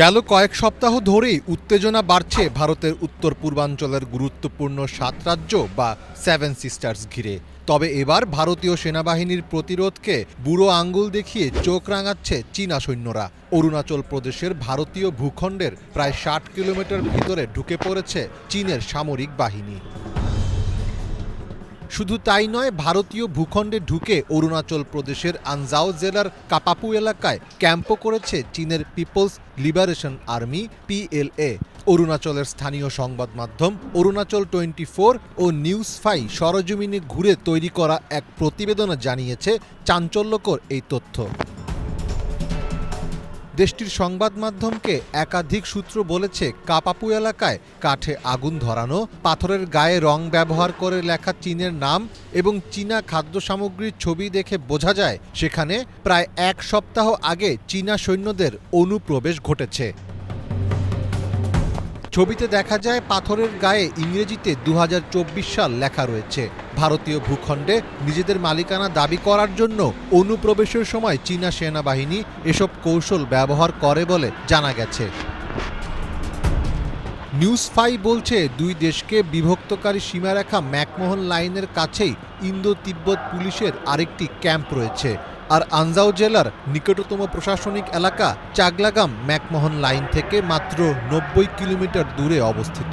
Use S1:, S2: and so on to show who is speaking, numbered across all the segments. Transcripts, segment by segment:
S1: গেল কয়েক সপ্তাহ ধরেই উত্তেজনা বাড়ছে ভারতের উত্তর পূর্বাঞ্চলের গুরুত্বপূর্ণ সাত রাজ্য বা সেভেন সিস্টার্স ঘিরে। তবে এবার ভারতীয় সেনাবাহিনীর প্রতিরোধকে বুড়ো আঙ্গুল দেখিয়ে চোখ রাঙাচ্ছে চীনা সৈন্যরা। অরুণাচল প্রদেশের ভারতীয় ভূখণ্ডের প্রায় ষাট কিলোমিটার ভিতরে ঢুকে পড়েছে চীনের সামরিক বাহিনী। শুধু তাই নয়, ভারতীয় ভূখণ্ডে ঢুকে অরুণাচল প্রদেশের আনজাও জেলার কাপাপু এলাকায় ক্যাম্পও করেছে চীনের পিপলস লিবারেশন আর্মি, পিএলএ। অরুণাচলের স্থানীয় সংবাদ মাধ্যম অরুণাচল টোয়েন্টি ফোর ও নিউজ ফাই সরজমিনে ঘুরে তৈরি করা এক প্রতিবেদনে জানিয়েছে, চাঞ্চল্যকর এই তথ্য। দেশটির সংবাদ মাধ্যমকে একাধিক সূত্র বলেছে, কাপাপু এলাকায় কাঠে আগুন ধরানো, পাথরের গায়ে রং ব্যবহার করে লেখা চীনের নাম এবং চীনা খাদ্য সামগ্রীর ছবি দেখে বোঝা যায়, সেখানে প্রায় এক সপ্তাহ আগে চীনা সৈন্যদের অনুপ্রবেশ ঘটেছে। ছবিতে দেখা যায়, পাথরের গায়ে ইংরেজিতে দু হাজার চব্বিশ সাল লেখা রয়েছে। ভারতীয় ভূখণ্ডে নিজেদের মালিকানা দাবি করার জন্য অনুপ্রবেশের সময় চীনা সেনাবাহিনী এসব কৌশল ব্যবহার করে বলে জানা গেছে। নিউজ ফাই বলছে, দুই দেশকে বিভক্তকারী সীমারেখা ম্যাকমোহন লাইনের কাছেই ইন্দো তিব্বত পুলিশের আরেকটি ক্যাম্প রয়েছে। আর আনজাও জেলার নিকটতম প্রশাসনিক এলাকা চাগলাগাম ম্যাকমোহন লাইন থেকে মাত্র নব্বই কিলোমিটার দূরে অবস্থিত।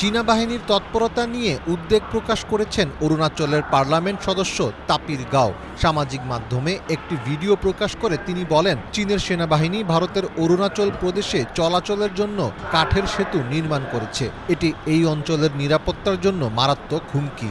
S1: চীনা বাহিনীর তৎপরতা নিয়ে উদ্বেগ প্রকাশ করেছেন অরুণাচলের পার্লামেন্ট সদস্য তাপির গাও। সামাজিক মাধ্যমে একটি ভিডিও প্রকাশ করে তিনি বলেন, চীনের সেনাবাহিনী ভারতের অরুণাচল প্রদেশে চলাচলের জন্য কাঠের সেতু নির্মাণ করেছে। এটি এই অঞ্চলের নিরাপত্তার জন্য মারাত্মক হুমকি।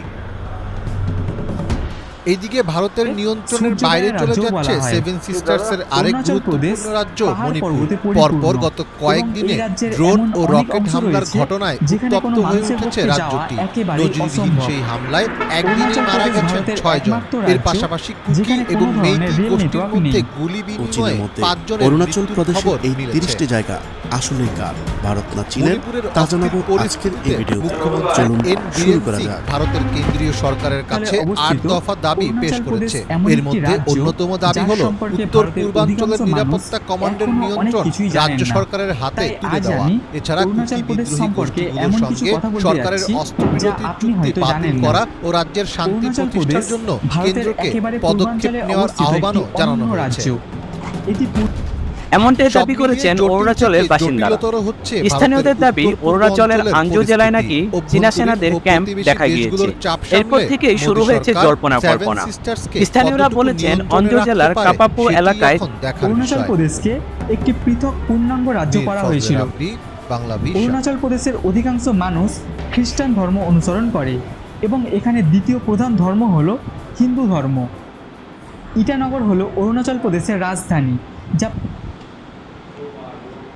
S1: এইদিকে ভারতের নিয়ন্ত্রণের বাইরে চলে যাচ্ছে। সেভেন সিস্টার্সের আরেক গুরুত্বপূর্ণ রাজ্য মণিপুর। পরপর গত কয়েকদিনে ড্রোন ও রকেট হামলার ঘটনায় উত্তপ্ত হয়ে উঠেছে রাজ্যটি। নজিরবিহীন সেই হামলায় একদিনে মারা গেছেন
S2: ভারতের
S1: ছয়জন।
S2: একমাত্র
S1: এর পাশাপাশি কুকি এবং মেইতি গোষ্ঠীর মধ্যে গুলি বিনিময়ে পাঁচজনের
S3: অরুণাচল প্রদেশের এই তিরিশটি জায়গা আসলে কার? ভারত না চীনের? তা জানাব আজকের এই
S1: মুখ্যমন্ত্রী
S3: চলুন শুরু করা যাক।
S1: ভারতের কেন্দ্রীয় সরকারের কাছে আট দফা দাবি পেশ করেছে। এর মধ্যে অন্যতম দাবি হল উত্তর পূর্বাঞ্চলের নিরাপত্তা কমান্ডের নিয়ন্ত্রণ রাজ্য সরকারের হাতে তুলে দেওয়া। এছাড়া কুকি বিদ্রোহী গোষ্ঠীগুলোর সঙ্গে সরকারের অস্ত্রবিরতি চুক্তি বাতিল করা ও রাজ্যের শান্তি প্রতিষ্ঠার জন্য কেন্দ্রকে পদক্ষেপ নেওয়ার আহ্বানও জানানো হয়েছে।
S2: এটি
S4: এমনটাই দাবি করেছেন অরুণাচলের বাসিন্দারা স্থানীয়দের দাবি অরুণাচলের আঞ্জু জেলায় নাকি চীনা সেনাদের ক্যাম্প দেখা গিয়েছে। এরপর থেকেই শুরু হয়েছে জল্পনা কল্পনা। স্থানীয়রা বলেছেন অঞ্জু জেলার কাপাপু এলাকায়
S2: অরুণাচল প্রদেশকে একটি পৃথক পূর্ণাঙ্গ রাজ্য করা হয়েছিল। অরুণাচল প্রদেশের অধিকাংশ মানুষ খ্রিস্টান ধর্ম অনুসরণ করে এবং এখানে দ্বিতীয় প্রধান ধর্ম হলো হিন্দু ধর্ম। ইটানগর হলো অরুণাচল প্রদেশের রাজধানী যা